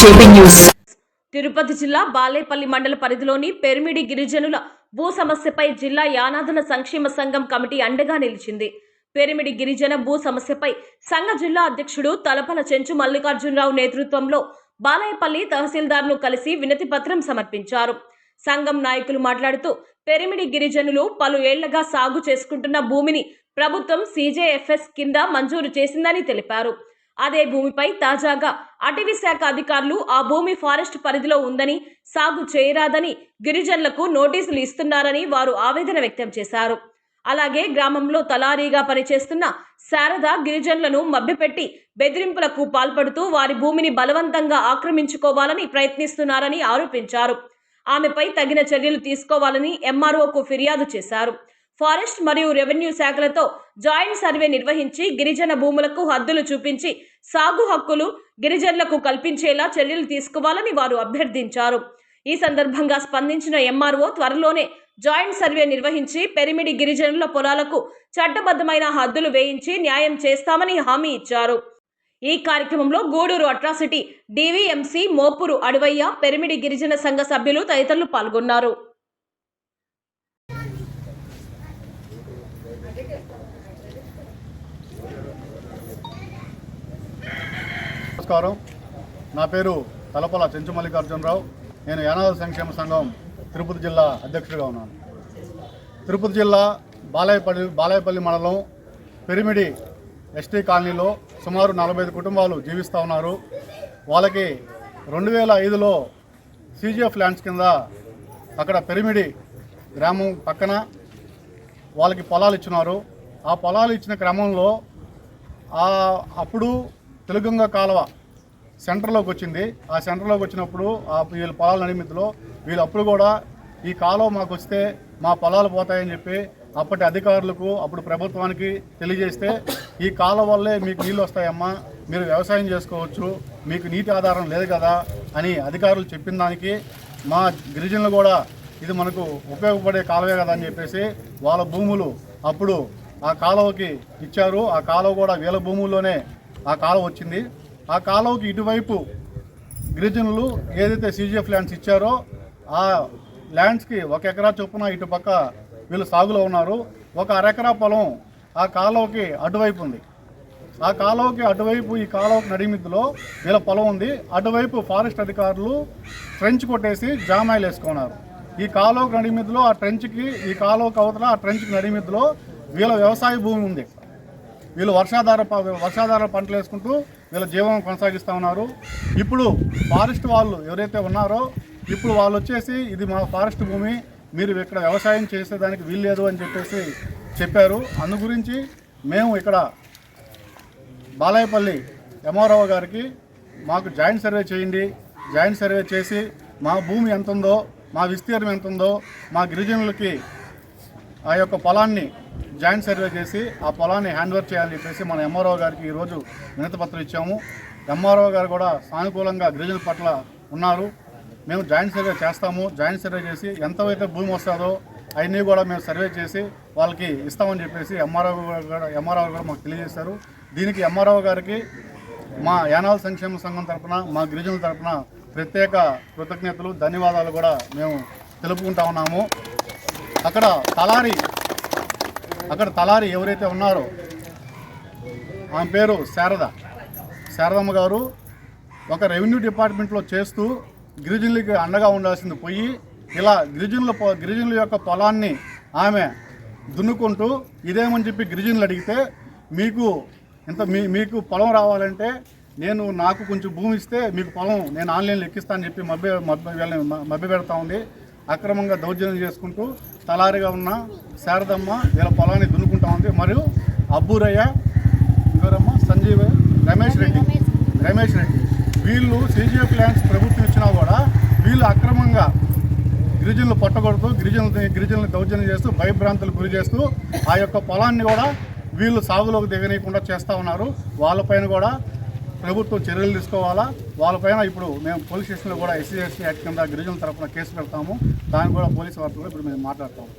JP news. Tirupati జిల్లా బాలేపల్లి మండల పరిధిలోని పెరిమిడి గిరిజనుల భూ సమస్యపై జిల్లా యానాదుల సంక్షేమ సంఘం కమిటీ అండగా నిలిచింది. పెరిమిడి గిరిజన భూ సమస్యపై సంఘ జిల్లా అధ్యక్షుడు తలపల చెంచు మల్లికార్జునరావు నేతృత్వంలో బాలాయపల్లి తహసీల్దార్ను కలిసి వినతి పత్రం సమర్పించారు. సంఘం నాయకులు మాట్లాడుతూ పెరిమిడి గిరిజనులు పలు ఏళ్ళగా సాగు చేసుకుంటున్న భూమిని ప్రభుత్వం సీజేఎఫ్ఎస్ కింద మంజూరు చేసిందని తెలిపారు. అదే భూమిపై తాజాగా అటవీ శాఖ అధికారులు ఆ భూమి ఫారెస్ట్ పరిధిలో ఉందని సాగు చేయరాదని గిరిజనులకు నోటీసులు ఇస్తున్నారని వారు ఆవేదన వ్యక్తం చేశారు. అలాగే గ్రామంలో తలారీగా పనిచేస్తున్న శారద గిరిజనులను మభ్యపెట్టి బెదిరింపులకు పాల్పడుతూ వారి భూమిని బలవంతంగా ఆక్రమించుకోవాలని ప్రయత్నిస్తున్నారని ఆరోపించారు. ఆమెపై తగిన చర్యలు తీసుకోవాలని ఎంఆర్ఓకు ఫిర్యాదు చేశారు. ఫారెస్ట్ మరియు రెవెన్యూ శాఖలతో జాయింట్ సర్వే నిర్వహించి గిరిజన భూములకు హద్దులు చూపించి సాగు హక్కులు గిరిజనులకు కల్పించేలా చర్యలు తీసుకోవాలని వారు అభ్యర్థించారు. ఈ సందర్భంగా స్పందించిన ఎంఆర్ఓ త్వరలోనే జాయింట్ సర్వే నిర్వహించి పెరిమిడి గిరిజనుల పొలాలకు చట్టబద్ధమైన హద్దులు వేయించి న్యాయం చేస్తామని హామీ ఇచ్చారు. ఈ కార్యక్రమంలో గూడూరు అట్రాసిటీ డివిఎంసి మోపురు అడవయ్య పెరిమిడి గిరిజన సంఘ సభ్యులు తదితరులు పాల్గొన్నారు. నమస్కారం. నా పేరు తలపల చెంచు మల్లికార్జునరావు. నేను యానాద సంక్షేమ సంఘం తిరుపతి జిల్లా అధ్యక్షుడిగా ఉన్నాను. తిరుపతి జిల్లా బాలాయపల్లి బాలాయపల్లి మండలం పెరిమిడి ఎస్టీ కాలనీలో సుమారు నలభై ఐదు కుటుంబాలు జీవిస్తూ ఉన్నారు. వాళ్ళకి రెండు వేల ఐదులో సీజీఎఫ్ ల్యాండ్స్ కింద అక్కడ పెరిమిడి గ్రామం పక్కన వాళ్ళకి పొలాలు ఇచ్చినారు. ఆ పొలాలు ఇచ్చిన క్రమంలో అప్పుడు తెలుగంగ కాలువ సెంటర్లోకి వచ్చింది. ఆ సెంటర్లోకి వచ్చినప్పుడు ఆ వీళ్ళ పొలాల నడిమితిలో వీళ్ళు అప్పుడు కూడా ఈ కాలువ మాకు వస్తే మా పొలాలు పోతాయని చెప్పి అప్పటి అధికారులకు అప్పుడు ప్రభుత్వానికి తెలియజేస్తే ఈ కాలం వల్లే మీకు నీళ్ళు వస్తాయమ్మా మీరు వ్యవసాయం చేసుకోవచ్చు మీకు నీటి ఆధారం లేదు కదా అని అధికారులు చెప్పిన దానికి మా గిరిజనులు కూడా ఇది మనకు ఉపయోగపడే కాలువే కదా అని చెప్పేసి వాళ్ళ భూములు అప్పుడు ఆ కాలువకి ఇచ్చారు. ఆ కాలువ కూడా వీళ్ళ భూముల్లోనే ఆ కాలువ వచ్చింది. ఆ కాలువకి ఇటువైపు గిరిజనులు ఏదైతే సీజీఎఫ్ ల్యాండ్స్ ఇచ్చారో ఆ ల్యాండ్స్కి ఒక ఎకరా చొప్పున ఇటు పక్క వీళ్ళు సాగులో ఉన్నారు. ఒక అరెకరా పొలం ఆ కాలువకి అటువైపు ఉంది. ఆ కాలువకి అటువైపు ఈ కాలువకి నడిమిద్దులో వీళ్ళ పొలం ఉంది. అటువైపు ఫారెస్ట్ అధికారులు ట్రెంచ్ కొట్టేసి జామాయిలు వేసుకున్నారు. ఈ కాలువకి నడిమిద్దులో ఆ ట్రెంచ్కి ఈ కాలువకి అవతల ఆ ట్రెంచ్కి నడిమిద్దులో వీళ్ళ వ్యవసాయ భూమి ఉంది. వీళ్ళు వర్షాధార వర్షాధార పంటలు వేసుకుంటూ వీళ్ళ జీవనం కొనసాగిస్తూ ఉన్నారు. ఇప్పుడు ఫారెస్ట్ వాళ్ళు ఎవరైతే ఉన్నారో ఇప్పుడు వాళ్ళు వచ్చేసి ఇది మా ఫారెస్ట్ భూమి మీరు ఇక్కడ వ్యవసాయం చేసేదానికి వీల్లేదు అని చెప్పేసి చెప్పారు. అందు గురించి మేము ఇక్కడ బాలాయపల్లి ఎంఆర్ఓ గారికి మాకు జాయింట్ సర్వే చేయండి. జాయింట్ సర్వే చేసి మా భూమి ఎంత ఉందో మా విస్తీర్ణం ఎంత ఉందో మా గిరిజనులకి ఆ యొక్క పొలాన్ని జాయింట్ సర్వే చేసి ఆ పొలాన్ని హ్యాండ్ ఓవర్ చేయాలని చెప్పేసి మన ఎంఆర్ఓ గారికి ఈరోజు వినతిపత్రం ఇచ్చాము. ఎంఆర్ఓ గారు కూడా సానుకూలంగా గిరిజనుల పట్ల ఉన్నారు. మేము జాయింట్ సర్వే చేస్తాము. జాయింట్ సర్వే చేసి ఎంతవైతే భూమి వస్తుందో అవన్నీ కూడా మేము సర్వే చేసి వాళ్ళకి ఇస్తామని చెప్పేసి ఎంఆర్ఓ కూడా ఎంఆర్ఓ కూడా మాకు తెలియజేశారు. దీనికి ఎంఆర్ఓ గారికి మా యానాల సంక్షేమ సంఘం తరఫున మా గిరిజనుల తరపున ప్రత్యేక కృతజ్ఞతలు ధన్యవాదాలు కూడా మేము తెలుపుకుంటా ఉన్నాము. అక్కడ తలారి అక్కడ తలారి ఎవరైతే ఉన్నారో ఆమె పేరు శారద. శారదమ్మ గారు ఒక రెవెన్యూ డిపార్ట్మెంట్లో చేస్తూ గిరిజనులకి అండగా ఉండాల్సింది పోయి ఇలా గిరిజనుల పొ- గిరిజనుల యొక్క పొలాన్ని ఆమె దున్నుకుంటూ ఇదేమని చెప్పి గిరిజనులు అడిగితే మీకు ఇంత మీ మీకు పొలం రావాలంటే నేను నాకు కొంచెం భూమి ఇస్తే మీకు పొలం నేను ఆన్లైన్లో ఎక్కిస్తానని చెప్పి మభ్య మభ్య మభ్య పెడతా ఉంది. అక్రమంగా దౌర్జన్యం చేసుకుంటూ తలారిగా ఉన్న శారదమ్మ వీళ్ళ పొలాన్ని దున్నుకుంటా ఉంది. మరియు అబ్బూరయ్య ఇంకోరమ్మ సంజీవ్ రమేష్ రెడ్డి. రమేష్ రెడ్డి. వీళ్ళు సీజీఎఫ్ ల్యాండ్స్ ప్రభుత్వం ఇచ్చినా కూడా వీళ్ళు అక్రమంగా గిరిజనులు పట్టగొడుతూ గిరిజనులు గిరిజనులు దౌర్జన్యం చేస్తూ భయభ్రాంతులు గురి చేస్తూ ఆ యొక్క పొలాన్ని కూడా వీళ్ళు సాగులోకి దిగనీయకుండా చేస్తూ ఉన్నారు. వాళ్ళపైన కూడా ప్రభుత్వం చర్యలు తీసుకోవాలా? వాళ్ళపైన ఇప్పుడు మేము పోలీస్ స్టేషన్లో కూడా ఎస్సీ ఎస్టీ యాక్ట్ కింద గిరిజనుల తరఫున కేసు పెడతాము. దాన్ని కూడా పోలీసు వార్తలు ఇప్పుడు మేము మాట్లాడతాము.